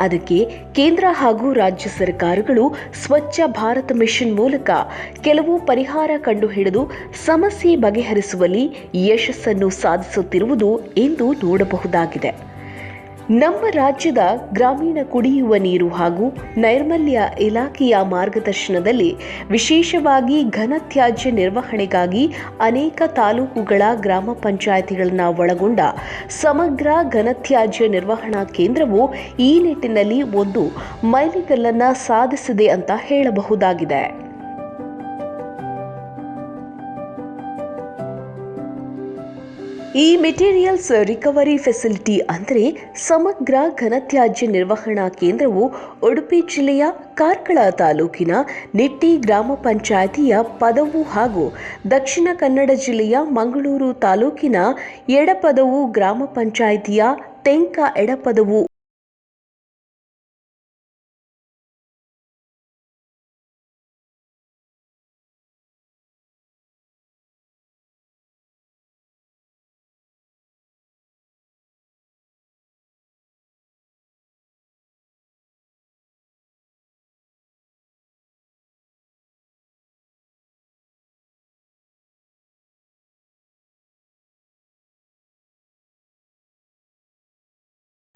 ಅದಕ್ಕೆ ಕೇಂದ್ರ ಹಾಗೂ ರಾಜ್ಯ ಸರ್ಕಾರಗಳು ಸ್ವಚ್ಛ ಭಾರತ ಮಿಷನ್ ಮೂಲಕ ಕೆಲವು ಪರಿಹಾರ ಕಂಡುಹಿಡಿದು ಸಮಸ್ಯೆ ಬಗೆಹರಿಸುವಲ್ಲಿ ಯಶಸ್ಸನ್ನು ಸಾಧಿಸುತ್ತಿರುವುದು ಎಂದು ನೋಡಬಹುದಾಗಿದೆ. ನಮ್ಮ ರಾಜ್ಯದ ಗ್ರಾಮೀಣ ಕುಡಿಯುವ ನೀರು ಹಾಗೂ ನೈರ್ಮಲ್ಯ ಇಲಾಖೆಯ ಮಾರ್ಗದರ್ಶನದಲ್ಲಿ ವಿಶೇಷವಾಗಿ ಘನತ್ಯಾಜ್ಯ ನಿರ್ವಹಣೆಗಾಗಿ ಅನೇಕ ತಾಲೂಕುಗಳ ಗ್ರಾಮ ಪಂಚಾಯಿತಿಗಳನ್ನು ಒಳಗೊಂಡ ಸಮಗ್ರ ಘನತ್ಯಾಜ್ಯ ನಿರ್ವಹಣಾ ಕೇಂದ್ರವು ಈ ನಿಟ್ಟಿನಲ್ಲಿ ಒಂದು ಮೈಲಿಗಲ್ಲನ್ನು ಸಾಧಿಸಿದೆ ಅಂತ ಹೇಳಬಹುದಾಗಿದೆ. ಈ ಮೆಟೀರಿಯಲ್ಸ್ ರಿಕವರಿ ಫೆಸಿಲಿಟಿ ಅಂದರೆ ಸಮಗ್ರ ಘನತ್ಯಾಜ್ಯ ನಿರ್ವಹಣಾ ಕೇಂದ್ರವು ಉಡುಪಿ ಜಿಲ್ಲೆಯ ಕಾರ್ಕಳ ತಾಲೂಕಿನ ನಿಟ್ಟಿ ಗ್ರಾಮ ಪಂಚಾಯಿತಿಯ ಪದವು ಹಾಗೂ ದಕ್ಷಿಣ ಕನ್ನಡ ಜಿಲ್ಲೆಯ ಮಂಗಳೂರು ತಾಲೂಕಿನ ಎಡಪದವು ಗ್ರಾಮ ಪಂಚಾಯಿತಿಯ ತೆಂಕ ಎಡಪದವು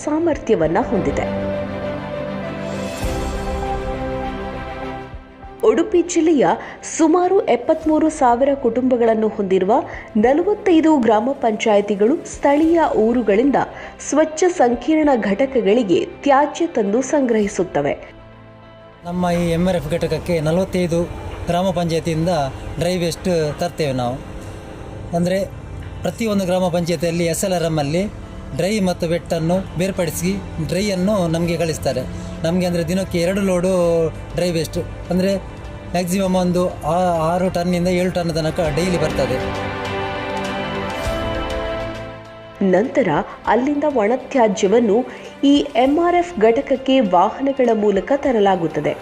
ಸಾಮರ್ಥ್ಯವನ್ನ ಹೊಂದಿದೆ. ಉಡುಪಿ ಜಿಲ್ಲೆಯ ಸುಮಾರು ಎಪ್ಪತ್ಮೂರು ಸಾವಿರ ಕುಟುಂಬಗಳನ್ನು ಹೊಂದಿರುವ ನಲವತ್ತೈದು ಗ್ರಾಮ ಪಂಚಾಯಿತಿಗಳು ಸ್ಥಳೀಯ ಊರುಗಳಿಂದ ಸ್ವಚ್ಛ ಸಂಕೀರ್ಣ ಘಟಕಗಳಿಗೆ ತ್ಯಾಜ್ಯ ತಂದು ಸಂಗ್ರಹಿಸುತ್ತವೆ. ನಮ್ಮ ಈ ಎಂ ಆರ್ ಎಫ್ ಘಟಕಕ್ಕೆ ನಲವತ್ತೈದು ಗ್ರಾಮ ಪಂಚಾಯತಿಯಿಂದ ಡ್ರೈ ವೇಸ್ಟ್ ತರ್ತೇವೆ ನಾವು. ಅಂದರೆ ಪ್ರತಿಯೊಂದು ಗ್ರಾಮ ಪಂಚಾಯತಿಯಲ್ಲಿ ಎಸ್ ಎಲ್ ಆರ್ ಎಮ್ಮಲ್ಲಿ ಡ್ರೈ ಮತ್ತು ವೆಟ್ಟನ್ನು ಬೇರ್ಪಡಿಸಿ ಡ್ರೈಯನ್ನು ನಮಗೆ ಕಳಿಸ್ತಾರೆ ನಮಗೆ ಅಂದರೆ ದಿನಕ್ಕೆ ಎರಡು ಲೋಡು ಡ್ರೈ ವೇಸ್ಟ್. ಅಂದರೆ ಮ್ಯಾಕ್ಸಿಮಮ್ ಒಂದು ಆರು ಟನ್ನಿಂದ ಏಳು ಟನ್ ತನಕ ಡೈಲಿ ಬರ್ತದೆ. ನಂತರ ಅಲ್ಲಿಂದ ಒಣತ್ಯಾಜ್ಯವನ್ನು ಈ ಎಂಆರ್ಎಫ್ ಘಟಕಕ್ಕೆ ವಾಹನಗಳ ಮೂಲಕ ತರಲಾಗುತ್ತದೆ.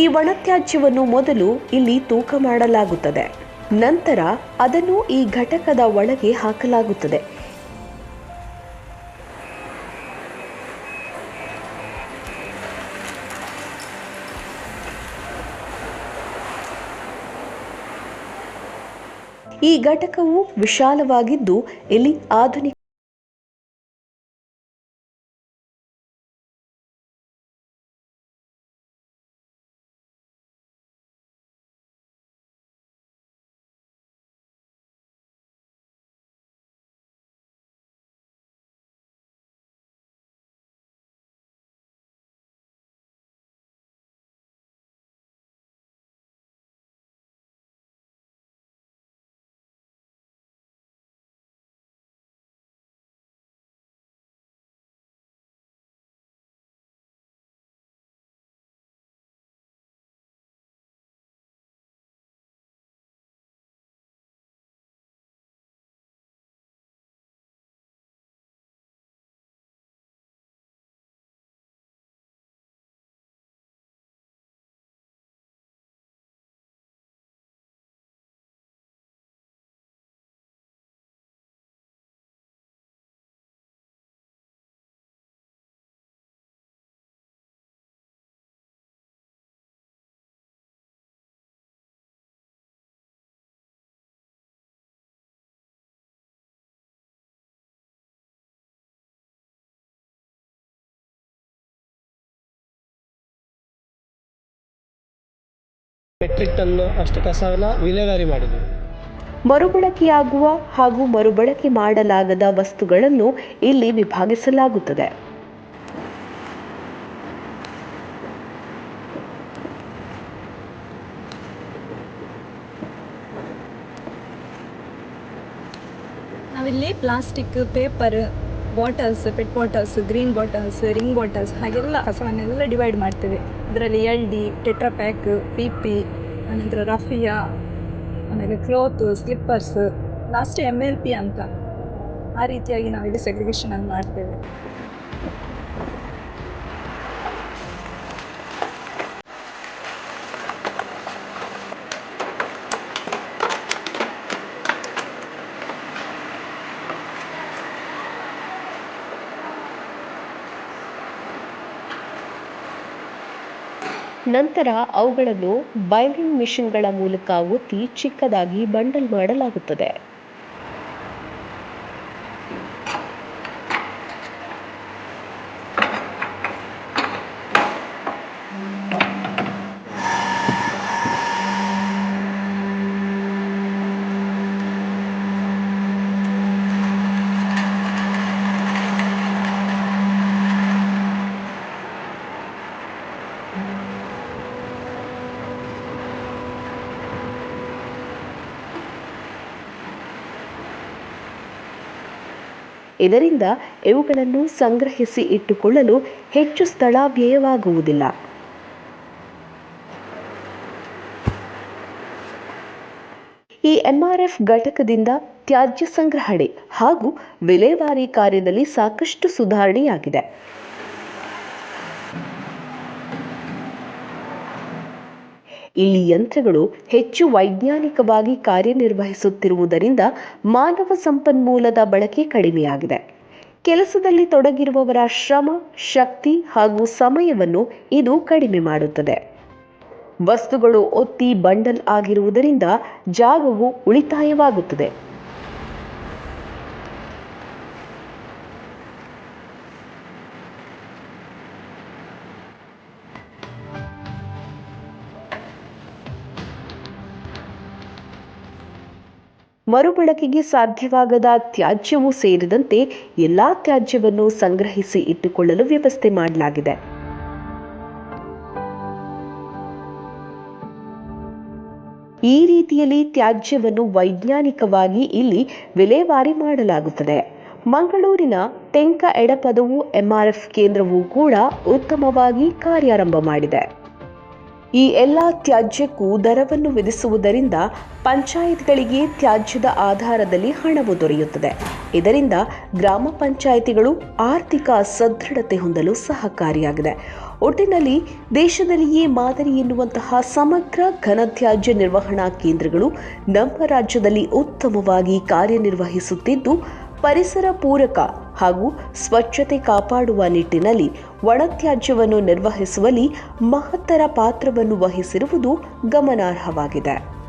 ಈ ಒಣತ್ಯಾಜ್ಯವನ್ನು ಮೊದಲು ಇಲ್ಲಿ ತೂಕ ಮಾಡಲಾಗುತ್ತದೆ. ನಂತರ ಅದನ್ನು ಈ ಘಟಕದ ಒಳಗೆ ಹಾಕಲಾಗುತ್ತದೆ. ಈ ಘಟಕವು ವಿಶಾಲವಾಗಿದ್ದು ಇಲ್ಲಿ ಆಧುನಿಕ ಮೆಟ್ರಿಕ್ ಟನ್ ಅಷ್ಟು ಕಸವನ್ನು ವಿಲೇವಾರಿ ಮಾಡಿದ್ದೀವಿ ಮರುಬಳಕೆಯಾಗುವ ಹಾಗೂ ಮರುಬಳಕೆ ಮಾಡಲಾಗದ ವಸ್ತುಗಳನ್ನು ಇಲ್ಲಿ ವಿಭಾಗಿಸಲಾಗುತ್ತದೆ. ನಾವಿಲ್ಲಿ plastic paper bottles pet bottles green bottles ring bottles ಹಾಗೆಲ್ಲ ಕಸವನ್ನೆಲ್ಲ ಡಿವೈಡ್ ಮಾಡ್ತೇವೆ. ಅದರಲ್ಲಿ L D tetra pack P P ಆನಂತರ ರಫಿಯಾ, ಆಮೇಲೆ cloth slippers last M L P ಅಂತ. ಆ ರೀತಿಯಾಗಿ ನಾವಿಲ್ಲಿ ಸೆಗ್ರಿಗೇಷನನ್ನು ಮಾಡ್ತೇವೆ. ನಂತರ ಅವುಗಳನ್ನು ಬೈಂಡಿಂಗ್ ಮಿಷಿನ್ಗಳ ಮೂಲಕ ಒತ್ತಿ ಚಿಕ್ಕದಾಗಿ ಬಂಡಲ್ ಮಾಡಲಾಗುತ್ತದೆ. ಇದರಿಂದ ಇವುಗಳನ್ನು ಸಂಗ್ರಹಿಸಿ ಇಟ್ಟುಕೊಳ್ಳಲು ಹೆಚ್ಚು ಸ್ಥಳ ವ್ಯಯವಾಗುವುದಿಲ್ಲ. ಈ ಎಂಆರ್ಎಫ್ ಘಟಕದಿಂದ ತ್ಯಾಜ್ಯ ಸಂಗ್ರಹಣೆ ಹಾಗೂ ವಿಲೇವಾರಿ ಕಾರ್ಯದಲ್ಲಿ ಸಾಕಷ್ಟು ಸುಧಾರಣೆಯಾಗಿದೆ. ಇಲ್ಲಿ ಯಂತ್ರಗಳು ಹೆಚ್ಚು ವೈಜ್ಞಾನಿಕವಾಗಿ ಕಾರ್ಯನಿರ್ವಹಿಸುತ್ತಿರುವುದರಿಂದ ಮಾನವ ಸಂಪನ್ಮೂಲದ ಬಳಕೆ ಕಡಿಮೆಯಾಗಿದೆ. ಕೆಲಸದಲ್ಲಿ ತೊಡಗಿರುವವರ ಶ್ರಮ, ಶಕ್ತಿ ಹಾಗೂ ಸಮಯವನ್ನು ಇದು ಕಡಿಮೆ ಮಾಡುತ್ತದೆ. ವಸ್ತುಗಳು ಒತ್ತಿ ಬಂಡಲ್ ಆಗಿರುವುದರಿಂದ ಜಾಗವು ಉಳಿತಾಯವಾಗುತ್ತದೆ. ಮರುಬಳಕೆಗೆ ಸಾಧ್ಯವಾಗದ ತ್ಯಾಜ್ಯವೂ ಸೇರಿದಂತೆ ಎಲ್ಲಾ ತ್ಯಾಜ್ಯವನ್ನು ಸಂಗ್ರಹಿಸಿ ಇಟ್ಟುಕೊಳ್ಳಲು ವ್ಯವಸ್ಥೆ ಮಾಡಲಾಗಿದೆ. ಈ ರೀತಿಯಲ್ಲಿ ತ್ಯಾಜ್ಯವನ್ನು ವೈಜ್ಞಾನಿಕವಾಗಿ ಇಲ್ಲಿ ವಿಲೇವಾರಿ ಮಾಡಲಾಗುತ್ತದೆ. ಮಂಗಳೂರಿನ ತೆಂಕ ಎಡಪದವು ಎಂಆರ್ಎಫ್ ಕೇಂದ್ರವೂ ಕೂಡ ಉತ್ತಮವಾಗಿ ಕಾರ್ಯಾರಂಭ ಮಾಡಿದೆ. ಈ ಎಲ್ಲ ತ್ಯಾಜ್ಯಕ್ಕೂ ದರವನ್ನು ವಿಧಿಸುವುದರಿಂದ ಪಂಚಾಯತ್ಗಳಿಗೆ ತ್ಯಾಜ್ಯದ ಆಧಾರದಲ್ಲಿ ಹಣವು ದೊರೆಯುತ್ತದೆ. ಇದರಿಂದ ಗ್ರಾಮ ಪಂಚಾಯಿತಿಗಳು ಆರ್ಥಿಕ ಸದೃಢತೆ ಹೊಂದಲು ಸಹಕಾರಿಯಾಗಿದೆ. ಒಟ್ಟಿನಲ್ಲಿ ದೇಶದಲ್ಲಿಯೇ ಮಾದರಿ ಎನ್ನುವಂತಹ ಸಮಗ್ರ ಘನತ್ಯಾಜ್ಯ ನಿರ್ವಹಣಾ ಕೇಂದ್ರಗಳು ನಮ್ಮ ರಾಜ್ಯದಲ್ಲಿ ಉತ್ತಮವಾಗಿ ಕಾರ್ಯನಿರ್ವಹಿಸುತ್ತಿದ್ದು ಪರಿಸರ ಪೂರಕ ಹಾಗೂ ಸ್ವಚ್ಛತೆ ಕಾಪಾಡುವ ನಿಟ್ಟಿನಲ್ಲಿ ಒಣತ್ಯಾಜ್ಯವನ್ನು ನಿರ್ವಹಿಸುವಲ್ಲಿ ಮಹತ್ತರ ಪಾತ್ರವನ್ನು ವಹಿಸಿರುವುದು ಗಮನಾರ್ಹವಾಗಿದೆ.